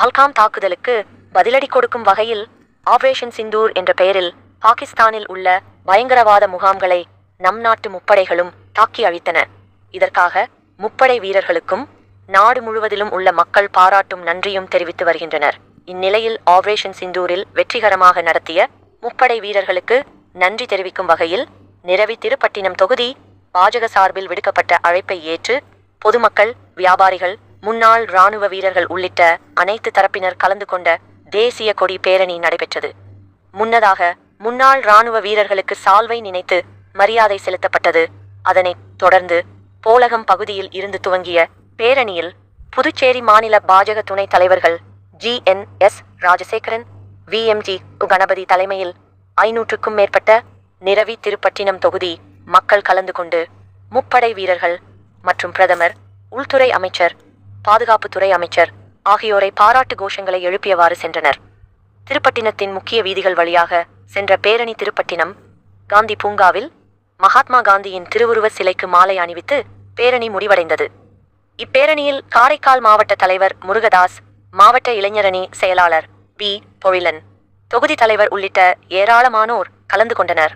பல்காம் தாக்குதலுக்கு பதிலடி கொடுக்கும் வகையில் ஆபரேஷன் சிந்தூர் என்ற பெயரில் பாகிஸ்தானில் உள்ள பயங்கரவாத முகாம்களை நம் நாட்டு முப்படைகளும் தாக்கி அழித்தன. இதற்காக முப்படை வீரர்களுக்கும் நாடு முழுவதிலும் உள்ள மக்கள் பாராட்டும் நன்றியும் தெரிவித்து வருகின்றனர். இந்நிலையில் ஆபரேஷன் சிந்தூரில் வெற்றிகரமாக நடத்திய முப்படை வீரர்களுக்கு நன்றி தெரிவிக்கும் வகையில் நிரவி திருப்பட்டினம் தொகுதி பாஜக சார்பில் விடுக்கப்பட்ட அழைப்பை ஏற்று பொதுமக்கள் வியாபாரிகள் முன்னாள் இராணுவ வீரர்கள் உள்ளிட்ட அனைத்து தரப்பினர் கலந்து கொண்ட தேசிய கொடி பேரணி நடைபெற்றது. முன்னதாக முன்னாள் இராணுவ வீரர்களுக்கு சால்வை நினைத்து மரியாதை செலுத்தப்பட்டது. அதனைத் தொடர்ந்து போலகம் பகுதியில் இருந்து துவங்கிய பேரணியில் புதுச்சேரி மாநில பாஜக துணைத் தலைவர்கள் G. N. S. Rajasekaran VMG Ganapathi தலைமையில் ஐநூற்றுக்கும் மேற்பட்ட நிரவி திருப்பட்டினம் தொகுதி மக்கள் கலந்து கொண்டு முப்படை வீரர்கள் மற்றும் பிரதமர் உள்துறை அமைச்சர் பாதுகாப்புத்துறை அமைச்சர் ஆகியோரை பாராட்டு கோஷங்களை எழுப்பியவாறு சென்றனர். திருப்பட்டினத்தின் முக்கிய வீதிகள் வழியாக சென்ற பேரணி திருப்பட்டினம் காந்தி பூங்காவில் மகாத்மா காந்தியின் திருவுருவ சிலைக்கு மாலை அணிவித்து பேரணி முடிவடைந்தது. இப்பேரணியில் காரைக்கால் மாவட்ட தலைவர் முருகதாஸ் மாவட்ட இளைஞரணி செயலாளர் பி. பொழிலன் தொகுதி தலைவர் உள்ளிட்ட ஏராளமானோர் கலந்து கொண்டனர்.